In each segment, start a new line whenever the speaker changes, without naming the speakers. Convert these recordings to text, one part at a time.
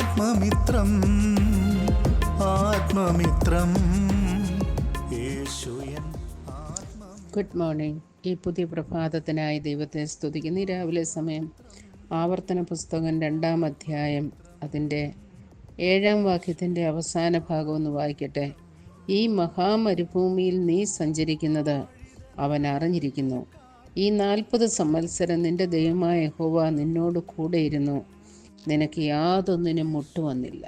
ആത്മമിത്രം ആത്മമിത്രം.
Good morning ഈ പുതിയ പ്രഭാതത്തിനായി ദൈവത്തെ സ്തുതിക്കുന്ന. രാവിലെ സമയം ആവർത്തന പുസ്തകം രണ്ടാം അധ്യായം അതിന്റെ ഏഴാം വാക്യത്തിന്റെ അവസാന ഭാഗം ഒന്ന് വായിക്കട്ടെ. ഈ മഹാമരുഭൂമിയിൽ നീ സഞ്ചരിക്കുന്നത് അവൻ അറിഞ്ഞിരിക്കുന്നു. ഈ നാൽപ്പത് സംവത്സരം നിന്റെ ദൈവമായ ഹോവ നിന്നോട് കൂടെയിരുന്നു. നിനക്ക് യാതൊന്നിനും മുട്ടുവന്നില്ല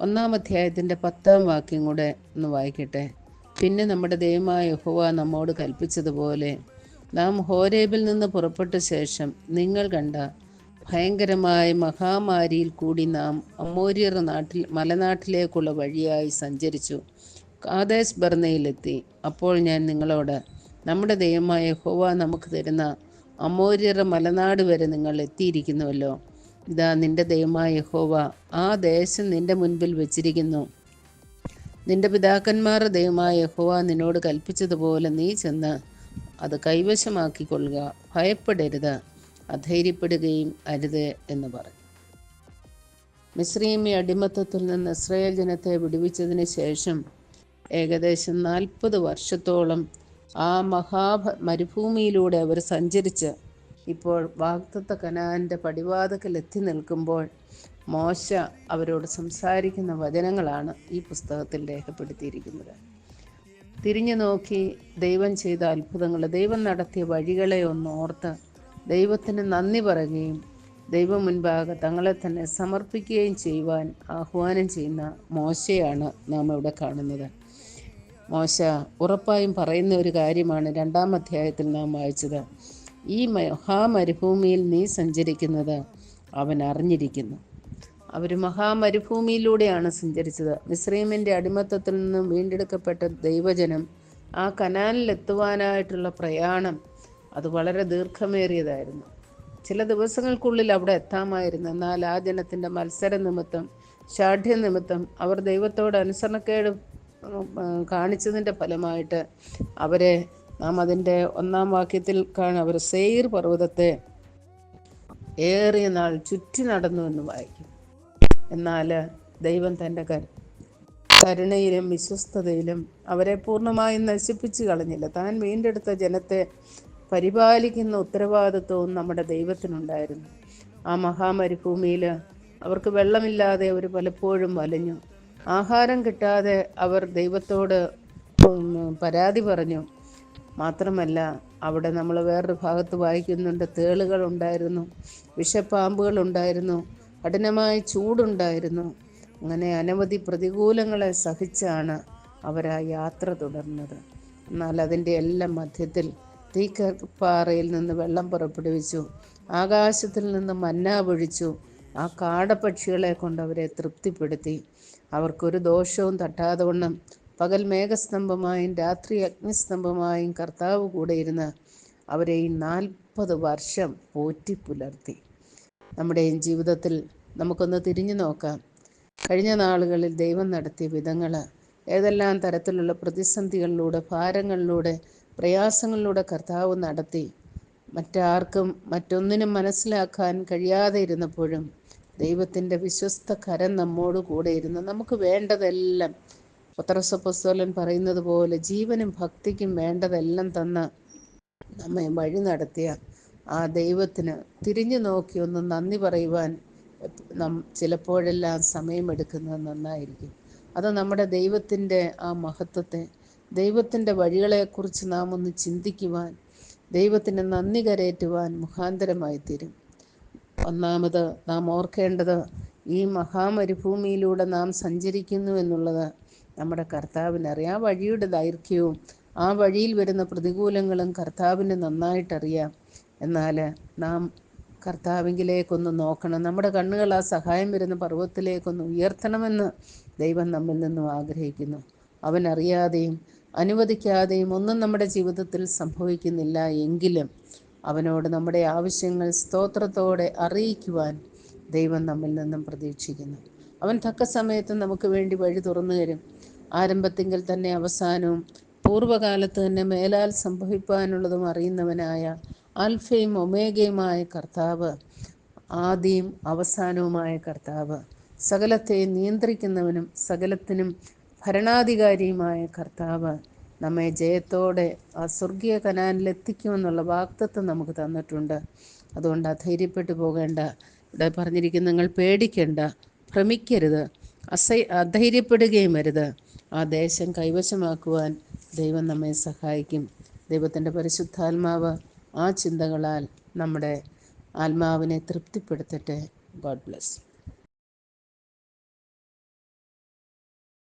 ഒന്നാം അധ്യായത്തിന്റെ പത്താം വാക്യം കൂടെ ഒന്ന് വായിക്കട്ടെ. പിന്നെ നമ്മുടെ ദൈവമായ യഹോവ നമ്മോട് കൽപ്പിച്ചതുപോലെ നാം ഹോരേബിൽ നിന്ന് പുറപ്പെട്ട ശേഷം നിങ്ങൾ കണ്ട ഭയങ്കരമായ മഹാമാരിയിൽ കൂടി നാം അമോര്യർ നാട്ടിൽ മലനാട്ടിലേക്കുള്ള വഴിയായി സഞ്ചരിച്ചു. കാദേശ് ബർണയിലെത്തി അപ്പോൾ ഞാൻ നിങ്ങളോട് നമ്മുടെ ദൈവമായ യഹോവ നമുക്ക് തരുന്ന അമോര്യർ മലനാട് വരെ നിങ്ങൾ എത്തിയിരിക്കുന്നുവല്ലോ. ഇതാ നിന്റെ ദൈവമായ യഹോവ. ആ ദേശം നിന്റെ മുൻപിൽ വെച്ചിരിക്കുന്നു. നിന്റെ പിതാക്കന്മാരുടെ ദൈവമായ യഹോവ നിന്നോട് കൽപ്പിച്ചതുപോലെ നീ ചെന്ന് അത് കൈവശമാക്കിക്കൊള്ളുക. ഭയപ്പെടരുത്. അധൈര്യപ്പെടുകയും അരുത് എന്ന് പറഞ്ഞു. മിശ്രീമി അടിമത്തത്തിൽ നിന്ന് ഇസ്രയേൽ ജനത്തെ വിടുവിച്ചതിന് ശേഷം ഏകദേശം നാൽപ്പത് വർഷത്തോളം ആ മഹാ മരുഭൂമിയിലൂടെ അവർ സഞ്ചരിച്ച് ഇപ്പോൾ വാഗ്ദത്ത കനാന്റെ പടിവാതക്കൽ എത്തി നിൽക്കുമ്പോൾ മോശ അവരോട് സംസാരിക്കുന്ന വചനങ്ങളാണ് ഈ പുസ്തകത്തിൽ രേഖപ്പെടുത്തിയിരിക്കുന്നത്. തിരിഞ്ഞു നോക്കി ദൈവം ചെയ്ത അത്ഭുതങ്ങൾ ദൈവം നടത്തിയ വഴികളെ ഒന്ന് ഓർത്ത് ദൈവത്തിന് നന്ദി പറയുകയും ദൈവം മുൻപാകെ തങ്ങളെ തന്നെ സമർപ്പിക്കുകയും ചെയ്യുവാൻ ആഹ്വാനം ചെയ്യുന്ന മോശയാണ് നാം ഇവിടെ കാണുന്നത്. മോശ ഉറപ്പായും പറയുന്ന ഒരു കാര്യമാണ് രണ്ടാം അധ്യായത്തിൽ നാം വായിച്ചത്. ഈ മഹാമരുഭൂമിയിൽ നീ സഞ്ചരിക്കുന്നത് അവൻ അറിഞ്ഞിരിക്കുന്നു. അവർ മഹാമരുഭൂമിയിലൂടെയാണ് സഞ്ചരിച്ചത്. മിസ്രൈമിന്റെ അടിമത്തത്തിൽ നിന്നും വീണ്ടെടുക്കപ്പെട്ട ദൈവജനം ആ കനാലിലെത്തുവാനായിട്ടുള്ള പ്രയാണം അത് വളരെ ദീർഘമേറിയതായിരുന്നു. ചില ദിവസങ്ങൾക്കുള്ളിൽ അവിടെ എത്താമായിരുന്നു. എന്നാൽ ആ ജനത്തിന്റെ മത്സര നിമിത്തം ഷാഠ്യ നിമിത്തം അവർ ദൈവത്തോട് അനുസരണക്കേട് കാണിച്ചതിന്റെ ഫലമായിട്ട് അവരെ നാം അതിന്റെ ഒന്നാം വാക്യത്തിൽ കാണാം അവർ സെയ്ർ പർവതത്തെ ഏറിയ നാൾ ചുറ്റി നടന്നു എന്ന് വായിക്കും. എന്നാൽ ദൈവം തന്റെ കരു കരുണയിലും വിശ്വസ്തതയിലും അവരെ പൂർണമായും നശിപ്പിച്ചു കളഞ്ഞില്ല. താൻ വീണ്ടെടുത്ത ജനത്തെ പരിപാലിക്കുന്ന ഉത്തരവാദിത്വവും നമ്മുടെ ദൈവത്തിനുണ്ടായിരുന്നു. ആ മഹാമരുഭൂമിയിൽ അവർക്ക് വെള്ളമില്ലാതെ അവർ പലപ്പോഴും വലഞ്ഞു. ആഹാരം കിട്ടാതെ അവർ ദൈവത്തോട് പരാതി പറഞ്ഞു. മാത്രമല്ല അവിടെ നമ്മൾ വേറൊരു ഭാഗത്ത് വായിക്കുന്നുണ്ട് തേളുകൾ ഉണ്ടായിരുന്നു വിഷപ്പാമ്പുകൾ ഉണ്ടായിരുന്നു കഠിനമായ ചൂടുണ്ടായിരുന്നു. അങ്ങനെ അനവധി പ്രതികൂലങ്ങളെ സഹിച്ചാണ് അവർ ആ യാത്ര തുടർന്നത്. എന്നാൽ അതിന്റെ എല്ലാം മധ്യത്തിൽ തീക്കപ്പാറയിൽ നിന്ന് വെള്ളം പുറപ്പെടുവിച്ചു ആകാശത്തിൽ നിന്ന് മന്ന പൊഴിച്ചു ആ കാടപ്പക്ഷികളെ കൊണ്ട് അവരെ തൃപ്തിപ്പെടുത്തി. അവർക്കൊരു ദോഷവും തട്ടാതെ വണ്ണം പകൽ മേഘസ്തംഭമായും രാത്രി അഗ്നിസ്തംഭമായും കർത്താവ് കൂടെ ഇരുന്ന് അവരെ ഈ നാൽപ്പത് വർഷം പോറ്റി പുലർത്തി. നമ്മുടെ ജീവിതത്തിൽ നമുക്കൊന്ന് തിരിഞ്ഞു നോക്കാം. കഴിഞ്ഞ നാളുകളിൽ ദൈവം നടത്തിയ വിധങ്ങൾ ഏതെല്ലാം തരത്തിലുള്ള പ്രതിസന്ധികളിലൂടെ ഭാരങ്ങളിലൂടെ പ്രയാസങ്ങളിലൂടെ കർത്താവ് നടത്തി മറ്റാർക്കും മറ്റൊന്നിനും മനസ്സിലാക്കാൻ കഴിയാതെ ഇരുന്നപ്പോഴും ദൈവത്തിന്റെ വിശ്വസ്ത കരം നമ്മോട് കൂടെ ഇരുന്ന് നമുക്ക് വേണ്ടതെല്ലാം പത്രസപ്പസ്തോലൻ പറയുന്നത് പോലെ ജീവനും ഭക്തിക്കും വേണ്ടതെല്ലാം തന്ന് നമ്മെ വഴി നടത്തിയ ആ ദൈവത്തിന് തിരിഞ്ഞു നോക്കി ഒന്ന് നന്ദി പറയുവാൻ നം ചിലപ്പോഴെല്ലാം സമയമെടുക്കുന്നത് നന്നായിരിക്കും. അത് നമ്മുടെ ദൈവത്തിന്റെ ആ മഹത്വത്തെ ദൈവത്തിന്റെ വഴികളെക്കുറിച്ച് നാം ഒന്ന് ചിന്തിക്കുവാൻ ദൈവത്തിന് നന്ദി കരയേറ്റുവാൻ മുഖാന്തരമായി തീരും. ഒന്നാമത് നാം ഓർക്കേണ്ടത് ഈ മഹാമരുഭൂമിയിലൂടെ നാം സഞ്ചരിക്കുന്നു എന്നുള്ളത് നമ്മുടെ കർത്താവിനറിയാം ആ വഴിയുടെ ദൈർഘ്യവും ആ വഴിയിൽ വരുന്ന പ്രതികൂലങ്ങളും കർത്താവിന് നന്നായിട്ടറിയാം. എന്നാൽ നാം കർത്താവിങ്കിലേക്കൊന്ന് നോക്കണം. നമ്മുടെ കണ്ണുകൾ ആ സഹായം വരുന്ന പർവത്തിലേക്കൊന്ന് ഉയർത്തണമെന്ന് ദൈവം നമ്മിൽ നിന്നും ആഗ്രഹിക്കുന്നു. അവൻ അറിയാതെയും അനുവദിക്കാതെയും ഒന്നും നമ്മുടെ ജീവിതത്തിൽ സംഭവിക്കുന്നില്ല എങ്കിലും അവനോട് നമ്മുടെ ആവശ്യങ്ങൾ സ്തോത്രത്തോടെ അറിയിക്കുവാൻ ദൈവം നമ്മിൽ നിന്നും പ്രതീക്ഷിക്കുന്നു. അവൻ തക്ക സമയത്ത് നമുക്ക് വേണ്ടി വഴി തുറന്നു തരും. ആരംഭത്തിങ്കിൽ തന്നെ അവസാനവും പൂർവകാലത്ത് തന്നെ മേലാൽ സംഭവിപ്പാനുള്ളതും അറിയുന്നവനായ ആൽഫയും ഒമേഗയുമായ കർത്താവ് ആദിയും അവസാനവുമായ കർത്താവ്. സകലത്തെ നിയന്ത്രിക്കുന്നവനും സകലത്തിനും ഭരണാധികാരിയുമായ കർത്താവ് നമ്മെ ജയത്തോടെ ആ സ്വർഗീയ കനാനിലെത്തിക്കുമെന്നുള്ള വാക്തത്വം നമുക്ക് തന്നിട്ടുണ്ട്. അതുകൊണ്ട് അധൈര്യപ്പെട്ടു പോകേണ്ട ഇവിടെ പറഞ്ഞിരിക്കുന്ന നിങ്ങൾ പേടിക്കേണ്ട ഭ്രമിക്കരുത് അസൈ അധൈര്യപ്പെടുകയും അരുത്. ആ ദേശം കൈവശമാക്കുവാൻ ദൈവം നമ്മെ സഹായിക്കും. ദൈവത്തിന്റെ പരിശുദ്ധാത്മാവ് ആ ചിന്തകളാൽ നമ്മുടെ ആത്മാവിനെ തൃപ്തിപ്പെടുത്തട്ടെ. God bless